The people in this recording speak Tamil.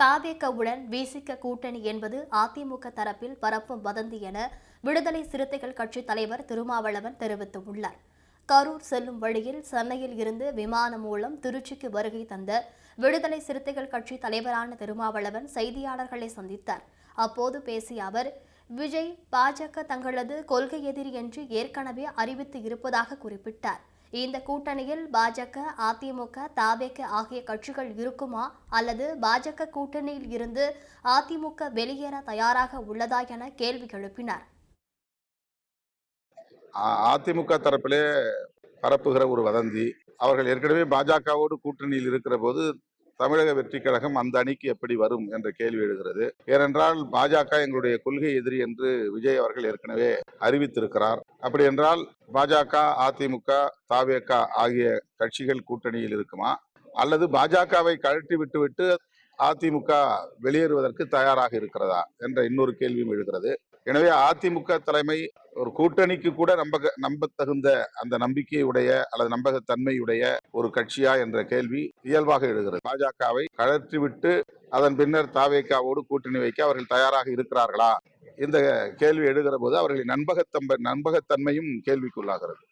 தாவேக்கவுடன் விசிக கூட்டணி என்பது அதிமுக தரப்பில் பரப்பும் வதந்தி என விடுதலை சிறுத்தைகள் கட்சி தலைவர் திருமாவளவன் தெரிவித்துள்ளார். கரூர் செல்லும் வழியில் சென்னையில் இருந்து விமானம் மூலம் திருச்சிக்கு வருகை தந்த விடுதலை சிறுத்தைகள் கட்சி தலைவரான திருமாவளவன் செய்தியாளர்களை சந்தித்தார். அப்போது பேசிய அவர் விஜய் பாஜக தங்களது கொள்கை எதிரி என்று ஏற்கனவே அறிவித்து இருப்பதாக குறிப்பிட்டார். இந்த கூட்டணியில் பாஜக அதிமுக தாவேக ஆகிய கட்சிகள் இருக்குமா? அல்லது பாஜக கூட்டணியில் இருந்து அதிமுக வெளியேற தயாராக உள்ளதா என கேள்வி எழுப்பினார். அ- அதிமுக தரப்பிலே பரப்புகிற ஒரு வதந்தி. அவர்கள் ஏற்கனவே பாஜகவோடு கூட்டணியில் இருக்கிற போது தமிழக வெற்றி கழகம் அந்த அணிக்கு எப்படி வரும் என்ற கேள்வி எழுகிறது. ஏனென்றால் பாஜக எங்களுடைய கொள்கை எதிரி என்று விஜய் அவர்கள் ஏற்கனவே அறிவித்திருக்கிறார். அப்படி என்றால் பாஜக அதிமுக தாவேக ஆகிய கட்சிகள் கூட்டணியில் இருக்குமா? அல்லது பாஜகவை கழட்டி விட்டுவிட்டு அதிமுக வெளியேறுவதற்கு தயாராக இருக்கிறதா? என்ற இன்னொரு கேள்வியும் எழுகிறது. எனவே அதிமுக தலைமை ஒரு கூட்டணிக்கு கூட நம்ப நம்பத்தகுந்த அந்த நம்பிக்கையுடைய அல்லது நம்பகத்தன்மையுடைய ஒரு கட்சியா என்ற கேள்வி இயல்பாக எழுகிறது. பாஜகவை கழற்றிவிட்டு அதன் பின்னர் தாவேக்காவோடு கூட்டணி வைக்க அவர்கள் தயாராக இருக்கிறார்களா? இந்த கேள்வி எழுகிற போது அவர்களின் நம்பகத்தம்ப நம்பகத்தன்மையும் கேள்விக்குள்ளாகிறது.